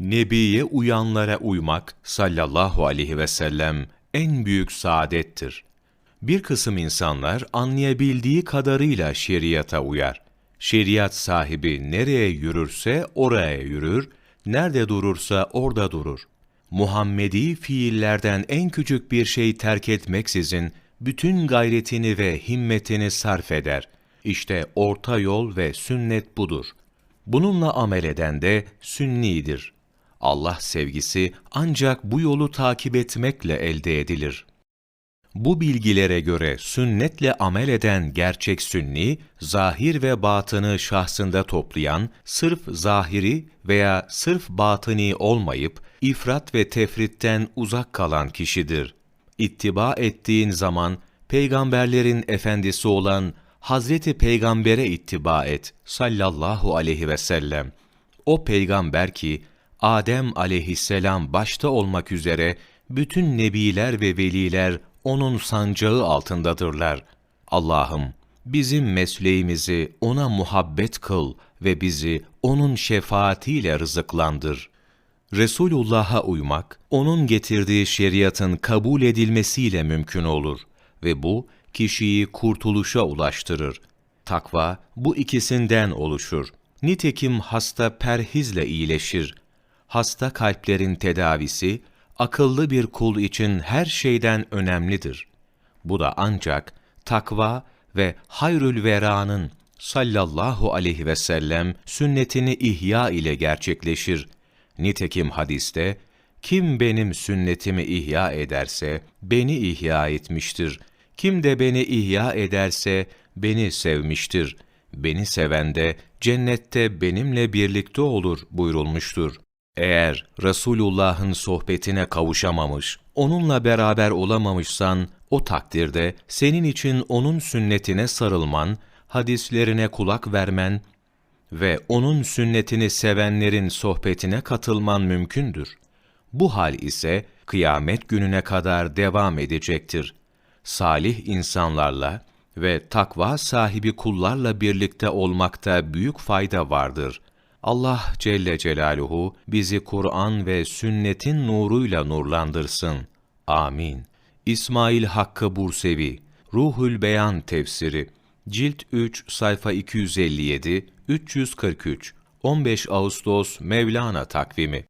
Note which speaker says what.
Speaker 1: Nebiye uyanlara uymak sallallahu aleyhi ve sellem en büyük saadettir. Bir kısım insanlar anlayabildiği kadarıyla şeriata uyar. Şeriat sahibi nereye yürürse oraya yürür, nerede durursa orada durur. Muhammedi fiillerden en küçük bir şey terk etmeksizin bütün gayretini ve himmetini sarf eder. İşte orta yol ve sünnet budur. Bununla amel eden de sünnidir. Allah sevgisi ancak bu yolu takip etmekle elde edilir. Bu bilgilere göre sünnetle amel eden gerçek sünni, zahir ve batını şahsında toplayan, sırf zahiri veya sırf batıni olmayıp, ifrat ve tefritten uzak kalan kişidir. İttiba ettiğin zaman, peygamberlerin efendisi olan Hazreti Peygamber'e ittiba et sallallahu aleyhi ve sellem. O peygamber ki, Adem aleyhisselam başta olmak üzere bütün nebiler ve veliler onun sancağı altındadırlar. Allah'ım bizim mesleğimizi ona muhabbet kıl ve bizi onun şefaatiyle rızıklandır. Resulullah'a uymak, onun getirdiği şeriatın kabul edilmesiyle mümkün olur ve bu kişiyi kurtuluşa ulaştırır. Takva bu ikisinden oluşur. Nitekim hasta perhizle iyileşir. Hasta kalplerin tedavisi, akıllı bir kul için her şeyden önemlidir. Bu da ancak takva ve hayrül vera'nın sallallahu aleyhi ve sellem sünnetini ihya ile gerçekleşir. Nitekim hadiste, kim benim sünnetimi ihya ederse, beni ihya etmiştir. Kim de beni ihya ederse, beni sevmiştir. Beni seven de cennette benimle birlikte olur buyurulmuştur. Eğer Resulullah'ın sohbetine kavuşamamış, onunla beraber olamamışsan, o takdirde senin için onun sünnetine sarılman, hadislerine kulak vermen ve onun sünnetini sevenlerin sohbetine katılman mümkündür. Bu hal ise kıyamet gününe kadar devam edecektir. Salih insanlarla ve takva sahibi kullarla birlikte olmakta büyük fayda vardır. Allah Celle Celaluhu bizi Kur'an ve sünnetin nuruyla nurlandırsın. Amin. İsmail Hakkı Bursevi, Ruhül Beyan Tefsiri, Cilt 3, sayfa 257, 343, 15 Ağustos Mevlana takvimi